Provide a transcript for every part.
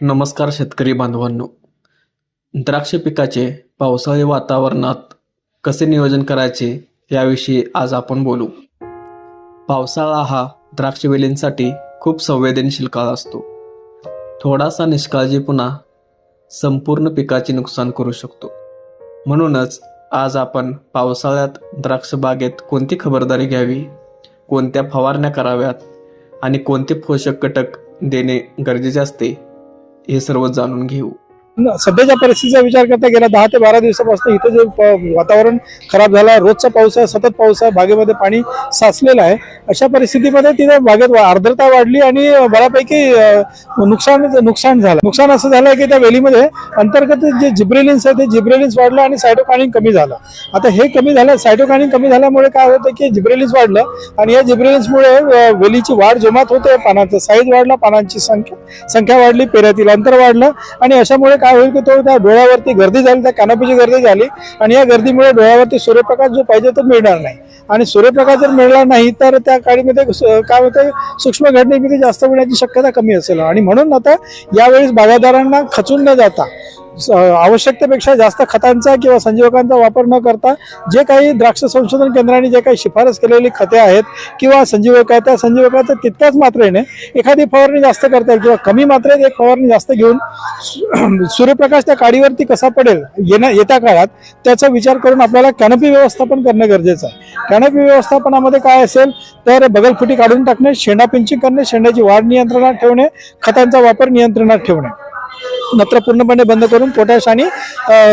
नमस्कार शेतकरी बांधवांनो. द्राक्ष पिकाचे पावसाळी वातावरणात कसे नियोजन करायचे याविषयी आज आपण बोलू. पावसाळा हा द्राक्ष वेलींसाठी खूप संवेदनशील काळ असतो. थोडासा निष्काळजीपणा संपूर्ण पिकाचे नुकसान करू शकतो. म्हणूनच आज आपण पावसाळ्यात द्राक्ष बागेत कोणती खबरदारी घ्यावी कोणत्या फवारण्या कराव्यात आणि कोणते पोषक घटक देणे गरजेचे असते हे सर्व जाणून घेऊ. सध्याच्या परिस्थितीचा विचार करता गेल्या दहा ते बारा दिवसापासून इथं जे वातावरण खराब झालं आहे रोजचा पाऊस आहे सतत पाऊस आहे बागेमध्ये पाणी साचलेलं आहे. अशा परिस्थितीमध्ये तिथे बागेत आर्द्रता वाढली आणि बऱ्यापैकी नुकसान नुकसान झालं. नुकसान असं झालं की त्या वेलीमध्ये अंतर्गत जे जिब्रेलिन्स आहे ते जिब्रेलिन्स वाढलं आणि सायटोकानिन कमी झालं. आता हे कमी झालं सायटोकानिन कमी झाल्यामुळे काय होतं की जिब्रेलिन्स वाढलं आणि या जिब्रेलिन्समुळे वेलीची वाढ जोमात होते पानाचा साईज वाढला पानांची संख्या संख्या वाढली पेऱ्यातील अंतर वाढलं आणि अशामुळे काय होईल की तो त्या डोळ्यावरती गर्दी झाली त्या कानापीची गर्दी झाली आणि या गर्दीमुळे डोळ्यावरती सूर्यप्रकाश जो पाहिजे तो मिळणार नाही. आणि सूर्यप्रकाश जर मिळणार नाही तर त्या काळीमध्ये काय होतं सूक्ष्म घडणीमध्ये जास्त होण्याची शक्यता कमी असेल. आणि म्हणून आता यावेळेस बागायतदारांना खचून न जाता आवश्यकतेपेक्षा जास्त खतांचा किंवा संजीवकांचा वापर न करता जे काही द्राक्ष संशोधन केंद्राने जे काही शिफारस केलेली खते आहेत किंवा संजीवक आहेत त्या संजीवकाचं तितक्याच मात्रेने एखादी फवारणी जास्त करता येईल किंवा कमी मात्रेत एक फवारणी जास्त घेऊन सूर्यप्रकाश त्या काडीवरती कसा पडेल येण्या येत्या काळात त्याचा विचार करून आपल्याला कॅनपी व्यवस्थापन करणं गरजेचं आहे. कॅनपी व्यवस्थापनामध्ये काय असेल तर बगलफुटी काढून टाकणे शेंडा पिंचिंग करणे शेंड्याची वाढ नियंत्रणात ठेवणे खतांचा वापर नियंत्रणात ठेवणे. नत्र पूर्णपणे बंद करून पोटॅश आणि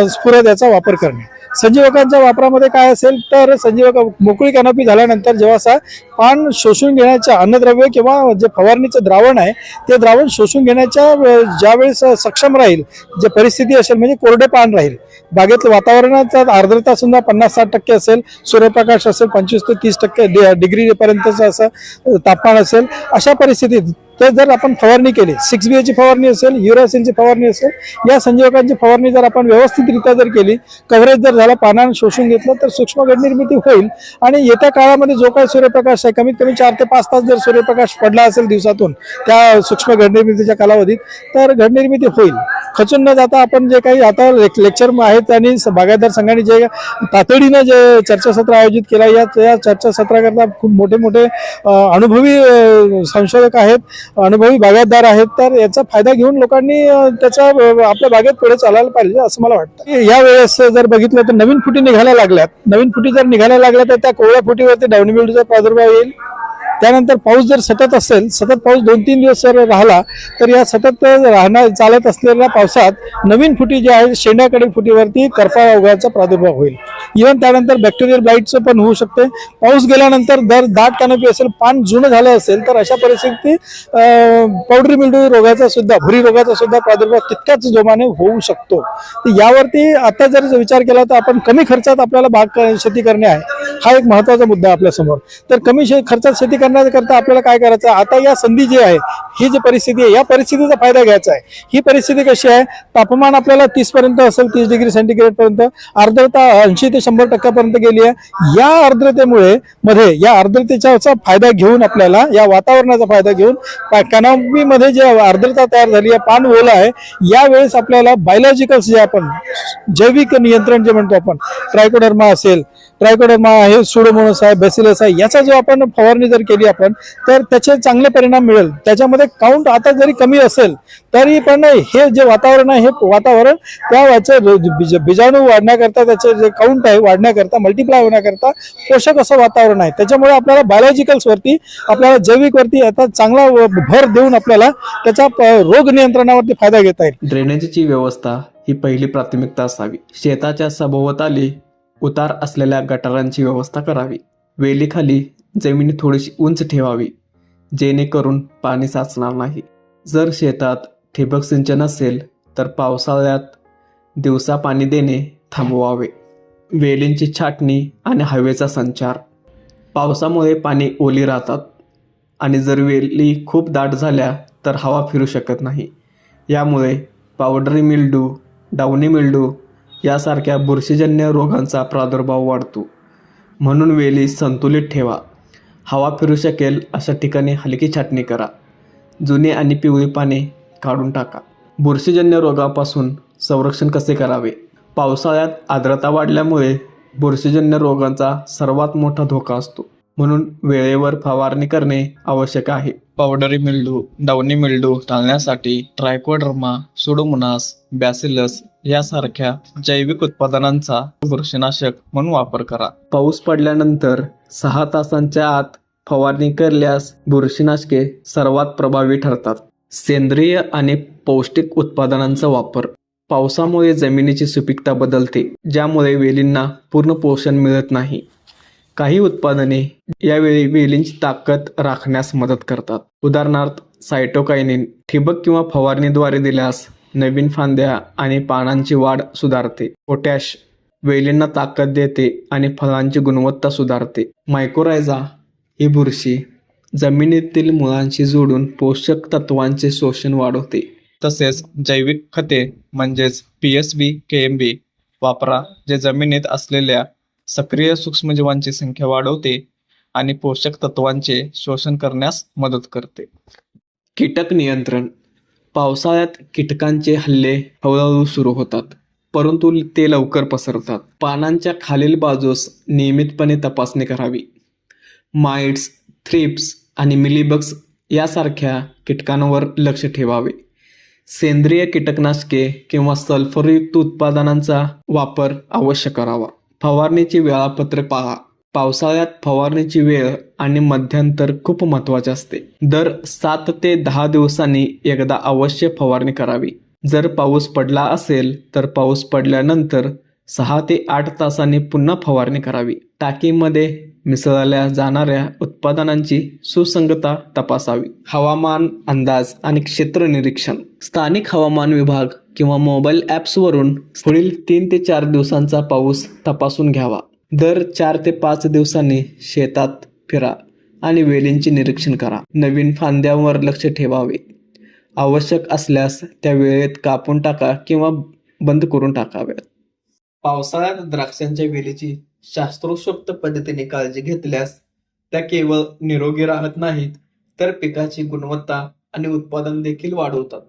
स्फुरद याचा वापर करणे. संजीवकांच्या वापरामध्ये काय असेल तर संजीवक मोकळी कॅनॉपी झाल्यानंतर जेव्हा असा पान शोषून घेण्याच्या अन्नद्रव्य किंवा जे फवारणीचं द्रावण आहे ते द्रावण शोषून घेण्याच्या ज्यावेळेस सक्षम राहील जे परिस्थिती असेल म्हणजे कोरडे पान राहील. बागेतलं वातावरणाचा आर्द्रता सुद्धा पन्नास साठ टक्के असेल सूर्यप्रकाश असेल पंचवीस ते तीस टक्के डिग्रीपर्यंतचं असं तापमान असेल अशा परिस्थितीत तर जर आपण फवारणी केली सिक्स बी एची फवारणी असेल युरासिलची फवारणी असेल या संजीवकांची फवारणी जर आपण व्यवस्थितरित्या जर केली कव्हरेज जर झाला पानानं शोषून घेतलं तर सूक्ष्म निर्मिती होईल. आणि येत्या काळामध्ये जो काही सूर्यप्रकाश आहे. कमीत कमी चार ते पाच तास जर सूर्यप्रकाश पडला असेल दिवसातून त्या सूक्ष्म घडनिर्मितीच्या कालावधीत तर घडनिर्मिती होईल. खचून न जाता आपण जे काही आता लेक्चर आहेत आणि बागायतदार संघाने जे तातडीनं जे चर्चासत्र आयोजित केलं या या चर्चासत्राकरता खूप मोठे मोठे अनुभवी संशोधक आहेत अनुभवी बागायतदार आहेत. तर याचा फायदा घेऊन लोकांनी त्याचा आपल्या बागेत पुढे चालायला पाहिजे असं मला वाटतं. या वेळेस जर बघितलं तर नवीन फुटी निघायला लागल्यात. नवीन फुटी जर निघायला लागल्या तर त्या कोवळ्या फुटीवरती डावणी प्रादुर्भाव येईल. त्यानंतर पाऊस जर सतत असेल सतत पाऊस दोन तीन दिवस जर राहिला तर या सतत राहणार चालत असलेल्या पावसात नवीन फुटी जी आहे शेंड्याकडे फुटीवरती करपा रोगाचा प्रादुर्भाव होईल. इव्हन त्यानंतर बॅक्टेरियल ब्लाईटचं पण होऊ शकते. पाऊस गेल्यानंतर दर दाट कॅनपी असेल पान जुनं झालं असेल तर अशा परिस्थितीत पावडरी मिल्डू रोगाचा सुद्धा भुरी रोगाचा सुद्धा प्रादुर्भाव तितक्याच जोमाने होऊ शकतो. यावरती आता जर विचार केला तर आपण कमी खर्चात आपल्याला बाग शेती करणे आहे. हा एक महत्त्वाचा मुद्दा आपल्यासमोर. तर कमी खर्चात शेती करण्याकरता आपल्याला काय करायचं? आता या संधी जी आहे ही जी परिस्थिती आहे या परिस्थितीचा फायदा घ्यायचा आहे. ही परिस्थिती कशी आहे? तापमान आपल्याला तीस पर्यंत असेल तीस डिग्री सेंटीग्रेड पर्यंत आर्द्रता ऐंशी ते शंभर टक्क्यापर्यंत गेली आहे. या आर्द्रतेमुळे मध्ये या आर्द्रतेचा फायदा घेऊन आपल्याला या वातावरणाचा फायदा घेऊन कॅनॉपी मध्ये जे आर्द्रता तयार झाली आहे पान ओला आहे यावेळेस आपल्याला बायोलॉजिकल्स जे आपण जैविक नियंत्रण जे म्हणतो आपण ट्रायकोडर्मा असेल ट्रायकोडर्मा आहे सुडोमोनस आहे बेसिलस आहे याचा जो आपण फवारणी जर केली आपण तर त्याचे चांगले परिणाम मिळेल. त्याच्यामध्ये काउंट आता जरी कमी असेल तरी पण हे जे वातावरण आहे हे वातावरण त्या बीजाणू वाढण्याकरता त्याचे जे काउंट आहे वाढण्याकरता मल्टिप्लाय होण्याकरता पोषक असं वातावरण आहे. त्याच्यामुळे आपल्याला बायोलॉजिकल्सवरती आपल्याला जैविक वरती आता चांगला भर देऊन आपल्याला त्याचा रोग नियंत्रणावरती फायदा घेता येईल. ड्रेनेजची व्यवस्था ही पहिली प्राथमिकता असावी. शेताच्या सभोवताली उतार असलेल्या गटारांची व्यवस्था करावी. वेलीखाली जमीन थोडीशी उंच ठेवावी जेणेकरून पाणी साचणार नाही. जर शेतात ठिबक सिंचन असेल तर पावसाळ्यात दिवसा पाणी देणे थांबवावे. वेलींची छाटणी आणि हवेचा संचार. पावसामुळे पाणी ओली राहतात आणि जर वेली खूप दाट झाल्या तर हवा फिरू शकत नाही. यामुळे पावडरी मिल्डू डाउनी मिल्डू यासारख्या बुरशीजन्य रोगांचा प्रादुर्भाव वाढतो. म्हणून वेली संतुलित ठेवा. हवा फिरू शकेल अशा ठिकाणी हलकी छाटणी करा. जुने आणि पिवळी पाने काढून टाका. बुरशीजन्य रोगापासून संरक्षण कसे करावे? पावसाळ्यात आर्द्रता वाढल्यामुळे बुरशीजन्य रोगांचा सर्वात मोठा धोका असतो. म्हणून वेळेवर फवारणी करणे आवश्यक आहे. पावडरी मिल्डू डाउनी मिल्डू टाळण्यासाठी ट्रायकोडर्मा सुडोमोनास बॅसिलस यासारख्या जैविक उत्पादनांचा बुरशीनाशक म्हणून वापर करा. पाऊस पडल्यानंतर सहा तासांच्या आत फवारणी केल्यास बुरशीनाशके सर्वात प्रभावी ठरतात. सेंद्रिय आणि पौष्टिक उत्पादनांचा वापर. पावसामुळे जमिनीची सुपीकता बदलते ज्यामुळे वेलींना पूर्ण पोषण मिळत नाही. काही उत्पादने यावेळी वेलींची ताकद राखण्यास मदत करतात. उदाहरणार्थ सायटोकायनिन ठिबक किंवा फवारणीद्वारे दिल्यास नवीन फांद्या आणि पानांची वाढ सुधारते. पोटॅश वेलींना ताकद देते आणि फळांची गुणवत्ता सुधारते. मायकोरायझा ही बुरशी जमिनीतील मुळांशी जोडून पोषक तत्वांचे शोषण वाढवते. तसेच जैविक खते म्हणजेच P S B K M B वापरा जे जमिनीत असलेल्या सक्रिय सूक्ष्मजीवांची संख्या वाढवते आणि पोषक तत्वांचे शोषण करण्यास मदत करते. कीटक नियंत्रण पावसाळ्यात कीटकांचे हल्ले हळूहळू सुरू होतात परंतु ते लवकर पसरतात. पानांच्या खालील बाजूस नियमितपणे तपासणी करावी. माइट्स थ्रिप्स आणि मिलीबग्स यासारख्या कीटकांवर लक्ष ठेवावे. सेंद्रिय कीटकनाशके किंवा सल्फरयुक्त उत्पादनांचा वापर अवश्य करावा. फवारणीचे वेळापत्र पाळा. पावसाळ्यात फवारणीची वेळ आणि मध्यंतर खूप महत्त्वाचे असते. दर सात ते दहा दिवसांनी एकदा अवश्य फवारणी करावी. जर पाऊस पडला असेल तर पाऊस पडल्यानंतर सहा ते आठ तासांनी पुन्हा फवारणी करावी. टाकीमध्ये मिसळल्या जाणाऱ्या उत्पादनांची सुसंगता तपासावी. हवामान अंदाज आणि क्षेत्र निरीक्षण. स्थानिक हवामान विभाग किंवा मोबाईल ॲप्सवरून पुढील तीन ते चार दिवसांचा पाऊस तपासून घ्यावा. दर चार ते पाच दिवसांनी शेतात फिरा आणि वेलींचे निरीक्षण करा. नवीन फांद्यांवर लक्ष ठेवावे. आवश्यक असल्यास त्या वेळेत कापून टाका किंवा बंद करून टाकाव्यात. पावसाळ्यात द्राक्षांच्या वेलीची शास्त्रोशोक्त पद्धतीने काळजी घेतल्यास त्या केवळ निरोगी राहत नाहीत तर पिकाची गुणवत्ता आणि उत्पादन देखील वाढवतात.